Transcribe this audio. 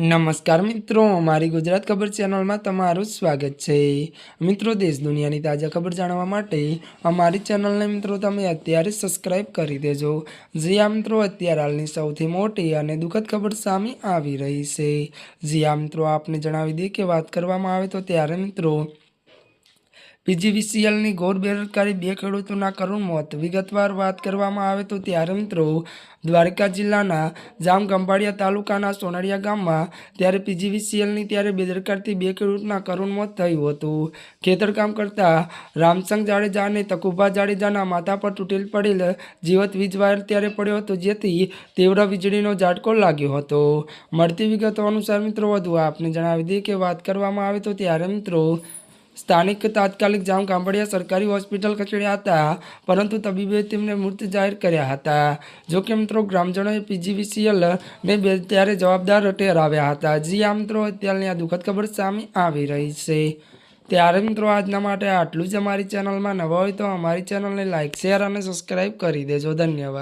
નમસ્કાર મિત્રો, મારી ગુજરાત ખબર ચેનલમાં તમારું સ્વાગત છે. મિત્રો, દેશ દુનિયાની તાજા ખબર જાણવા માટે અમારી ચેનલને મિત્રો તમે અત્યારે સબસ્ક્રાઈબ કરી દેજો. જી આ મિત્રો, અત્યારે હાલની સૌથી મોટી અને દુઃખદ ખબર સામે આવી રહી છે. જી મિત્રો, આપને જણાવી દઈએ કે વાત કરવામાં આવે તો ત્યારે મિત્રો પીજીવીસીએલની ઘોર બેરોજગારી બે ખેડૂતોના કરુણ મોત. વિગતવાર વાત કરવામાં આવે તો ત્યારે મિત્રો દ્વારકા જિલ્લાના જામ ગંભાડિયા તાલુકાના સોનડિયા ગામમાં ત્યારે પીજીવીસીએલની ત્યારે બેદરકારથી બે ખેડૂતના કરુણ મોત થયું હતું. ખેતરકામ કરતા રામસંગ જાડેજા અને તકુભા જાડેજાના માથા પર તૂટેલ પડેલ જીવત વીજ વાયર ત્યારે પડ્યો હતો, જેથી તીવ્ર વીજળીનો ઝાટકો લાગ્યો હતો. મળતી વિગતો અનુસાર મિત્રો વધુ આપને જણાવી દઈએ કે વાત કરવામાં આવે તો ત્યારે મિત્રો સ્થાનિક તાત્કાલિક જામ ગાંભડિયા સરકારી હોસ્પિટલ ખસેડ્યા હતા, પરંતુ તબીબે તેમને મૃત જાહેર કર્યા હતા. જો કે મિત્રો, ગ્રામજનોએ પીજીવીસીએલ ને બે ત્યારે જવાબદાર ઠેરાવ્યા હતા. જી આ મિત્રો, અત્યારની આ દુઃખદ ખબર સામે આવી રહી છે. ત્યારે મિત્રો, આજના માટે આટલું જ અમારી ચેનલમાં નવા હોય તો અમારી ચેનલને લાઇક શેર અને સબસ્ક્રાઈબ કરી દેજો. ધન્યવાદ.